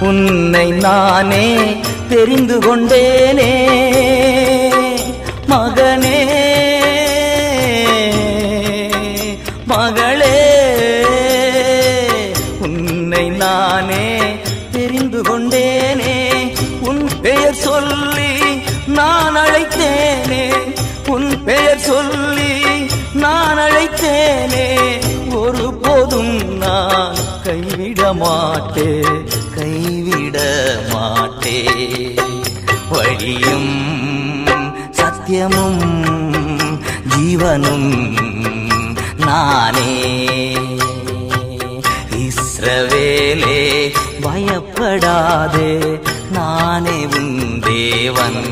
உன்னை நானே தெரிந்து கொண்டேனே. மகனே மகளே உன்னை நானே தெரிந்து கொண்டேனே. உன் பெயர் சொல்லி நான் அழைத்தேனே. உன் பெயர் சொல்லி நான் அழைத்தேனே. ஒருபோதும் நான் கைவிட மாட்டே கைவிட மாட்டே வழியும் சத்தியமும் ஜீவனும் நானே. இஸ்ரவேலே பயப்படாதே நானே உன் தேவன்.